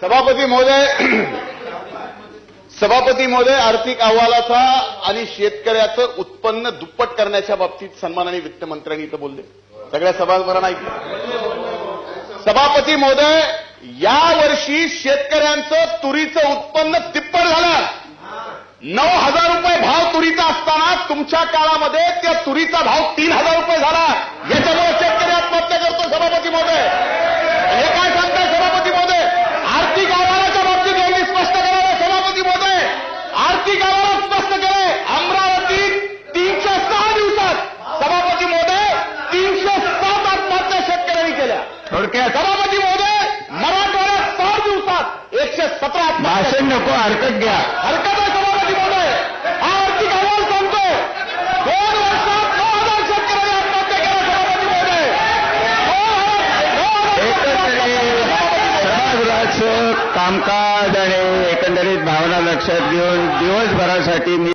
सभापती महोदय सभापती महोदय आर्थिक अहवालाचा आणि शेतकऱ्याचं उत्पन्न दुप्पट करण्याच्या बाबतीत सन्मानाने वित्तमंत्र्यांनी इथं बोलले. सगळ्या सभागृहांना ऐकलं. सभापती महोदय या वर्षी शेतकऱ्यांचं तुरीचं उत्पन्न तिप्पट झालं. नऊ हजार रुपये भाव तुरीचा असताना तुमच्या काळामध्ये त्या तुरीचा भाव तीन हजार रुपये झाला याच्यामुळे शेतकरी आत्महत्या करतो सभापती महोदय हे काय सांगताय सभापती महोदय आर्थिक अहवालाच्या बाबतीत यांनी स्पष्ट करावं सभापती महोदय आर्थिक अहवाल स्पष्ट केलंय अमरावतीत तीनशे सहा दिवसात सभापती महोदय तीनशे सात आत्महत्या शेतकऱ्यांनी केल्या थोडक्यात सभापती महोदय मराठवाड्यात सहा दिवसात एकशे सतरा भाषण नको हरकत घ्या. हरकत आहे सभापती महोदय. हा आर्थिक अहवाल सांगतो दोन वर्षात नऊ हजार शेतकऱ्यांनी आत्महत्या केल्या सभापती महोदय. सभागृहाचं कामकाज आणि एकंदरीत भावना लक्षात घेऊन दिवसभरासाठी मी